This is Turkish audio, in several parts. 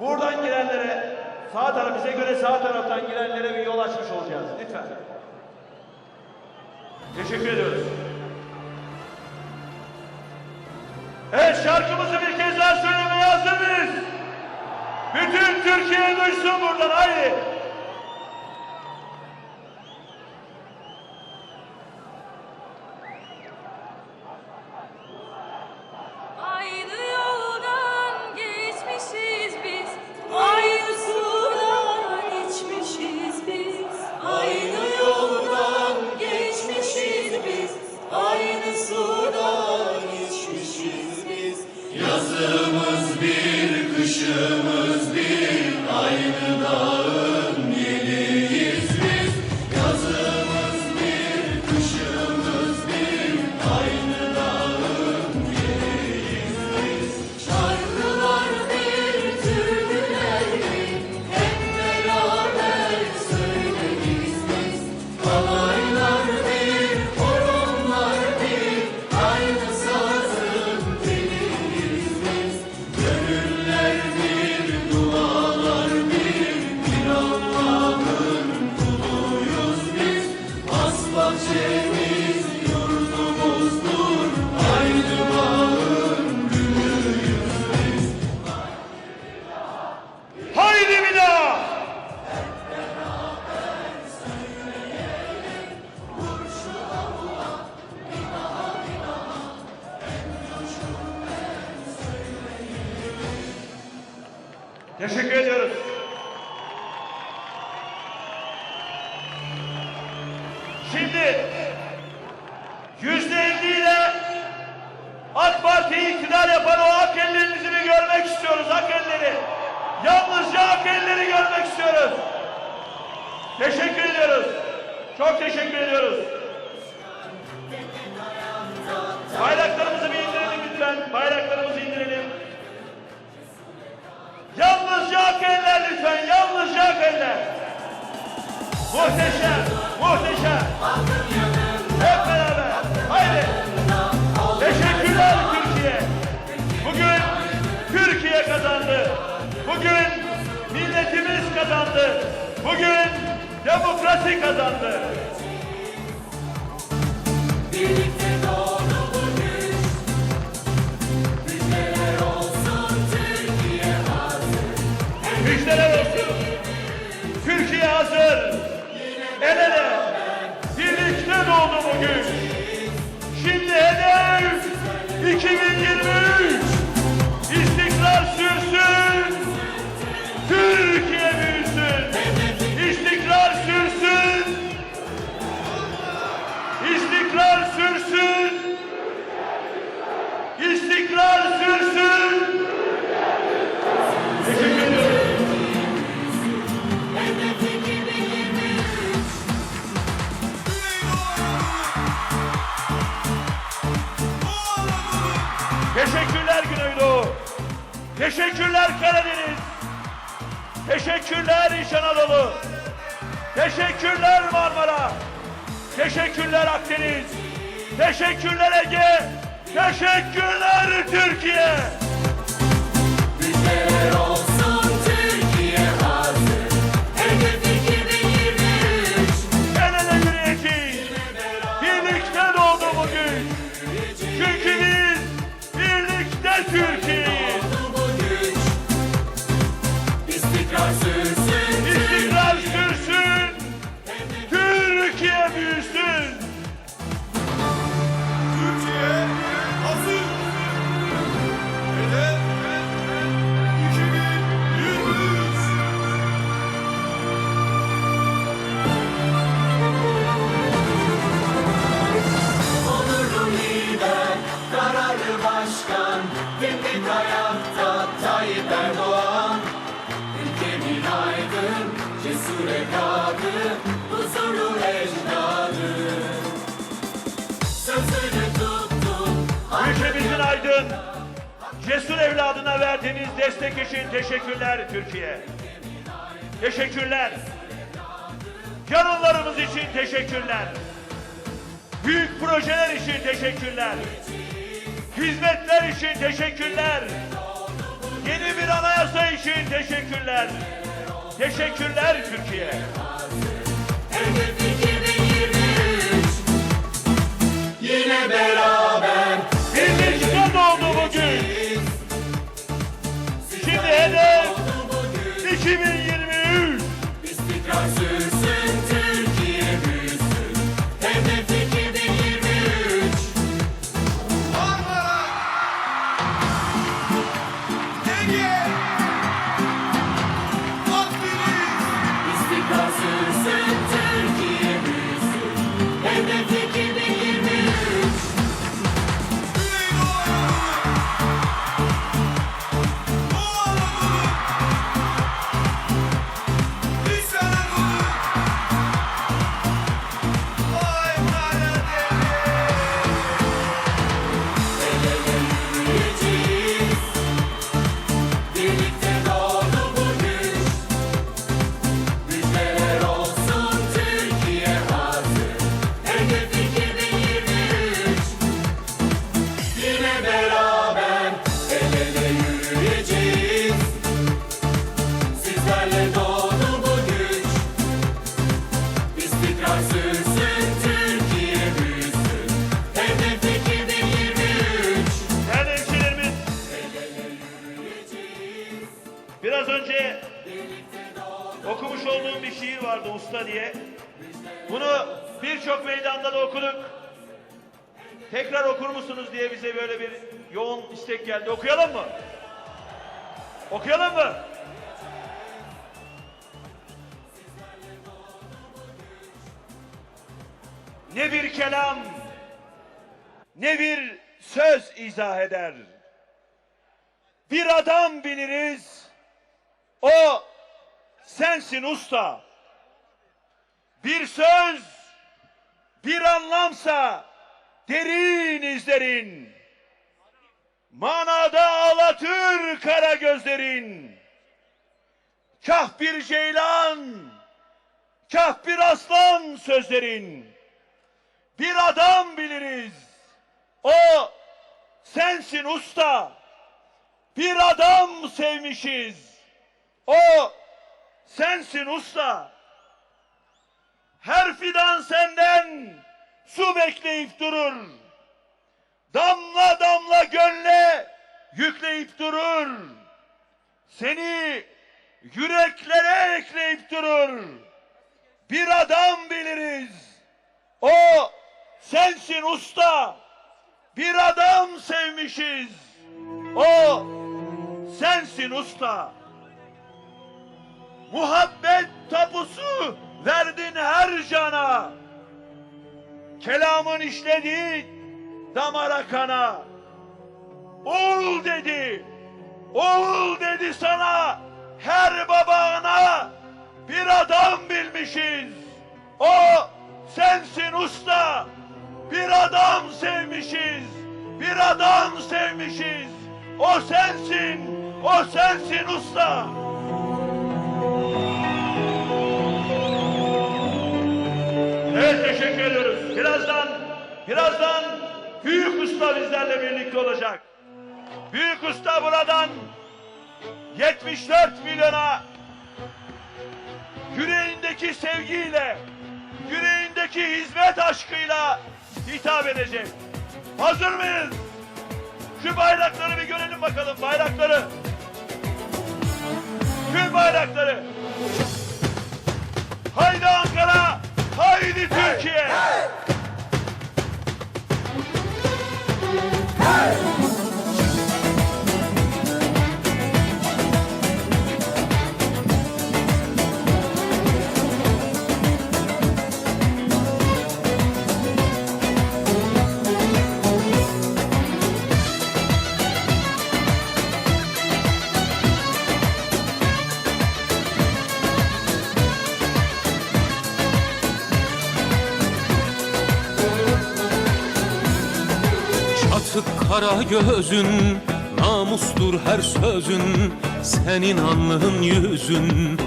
buradan girenlere sağ taraf bize göre sağ taraftan girenlere bir yol açmış olacağız. Lütfen. Teşekkür ediyoruz. Evet şarkımızı bir kez daha söylemeye hazır mıyız? Bütün Türkiye duysun buradan haydi. 心 Şimdi yüzde elli ile AK Parti'yi iktidar yapan o hak ellerinizi bir görmek istiyoruz, hak elleri. Yalnızca hak elleri görmek istiyoruz. Teşekkür ediyoruz. Çok teşekkür ediyoruz. Bayraklarımızı bir indirelim lütfen. Bayraklarımızı indirelim. Yalnızca hak eller lütfen. Yalnızca hak eller. Muhteşem. Bugün demokrasi kazandı. Birlikte doğdu bu güç, müjdeler olsun Türkiye hazır. Müjdeler olsun. Türkiye hazır. El ele. Birlikte doğdu bugün. Şimdi hedef 2023. İstikrar sürsün. Teşekkür ediyorum. Hedef 2023. Teşekkürler Güneydoğu. Teşekkürler Karadeniz. Teşekkürler İç Anadolu. Teşekkürler Marmara. Teşekkürler Akdeniz. Teşekkürler Ege. Teşekkürler Türkiye. Cesur evladına verdiğiniz destek için teşekkürler Türkiye. Teşekkürler. Yarınlarımız için teşekkürler. Büyük projeler için teşekkürler. Hizmetler için teşekkürler. Yeni bir anayasa için teşekkürler. Teşekkürler Türkiye. Hedef Ege. Vardı usta diye. Bunu birçok meydanda da okuduk. Tekrar okur musunuz diye bize böyle bir yoğun istek geldi. Okuyalım mı? Okuyalım mı? Ne bir kelam, ne bir söz izah eder. Bir adam biliriz, o sensin usta. Bir söz, bir anlamsa derin izlerin. Manada ağlatır kara gözlerin. Kah bir ceylan, kah bir aslan sözlerin. Bir adam biliriz, o sensin usta. Bir adam sevmişiz. O sensin usta. Her fidan senden su bekleyip durur. Damla damla gönle yükleyip durur. Seni yüreklere ekleyip durur. Bir adam biliriz. O sensin usta. Bir adam sevmişiz. O sensin usta. Muhabbet tapusu verdin her cana. Kelamın işledi damara kana. Oğul dedi, oğul dedi sana her babana bir adam bilmişiz. O sensin usta. Bir adam sevmişiz. Bir adam sevmişiz. O sensin. O sensin usta. Evet teşekkür ediyoruz. Birazdan birazdan büyük usta bizlerle birlikte olacak. Büyük usta buradan 74 milyona yüreğindeki sevgiyle, yüreğindeki hizmet aşkıyla hitap edecek. Hazır mıyız? Şu bayrakları bir görelim bakalım bayrakları. Tüm bayrakları. Haydi Ankara, haydi Türkiye. Çatık kara gözün Namustur her sözün Senin anlığın yüzün.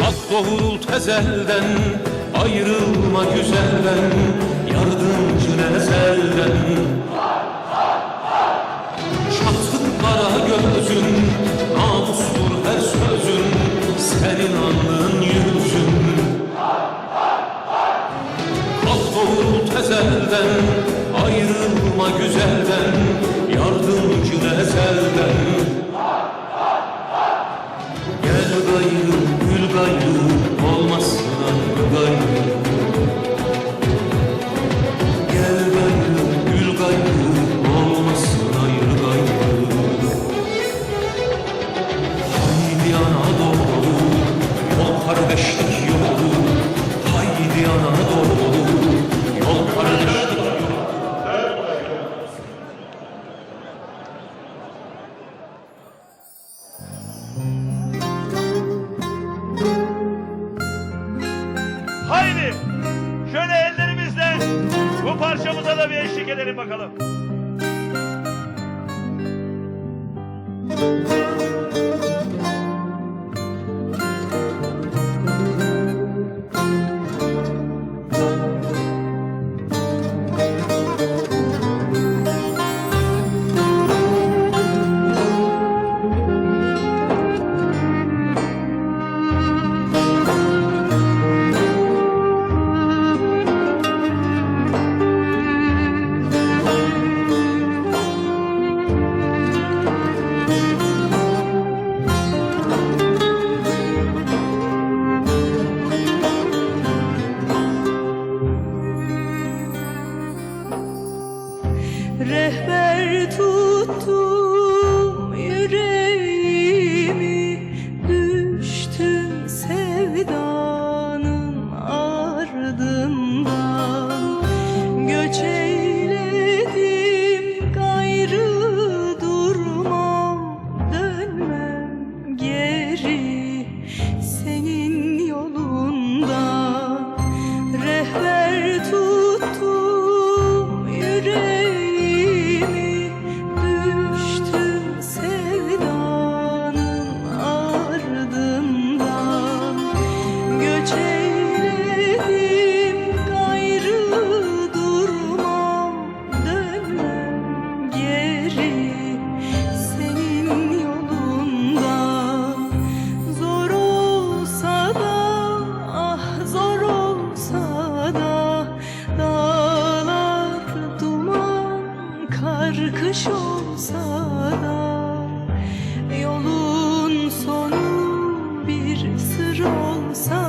Hak doğrult ezelden Ayrılma güzelden Yardımcın ezelden güzelden Yardımcın ezelden Gel gayrı gül gayrı Olmazsın gayrı Gel gayrı gül gayrı Olmazsın ayrı gayrı Haydi Anadolu Yol kardeşlik Bir sır olsa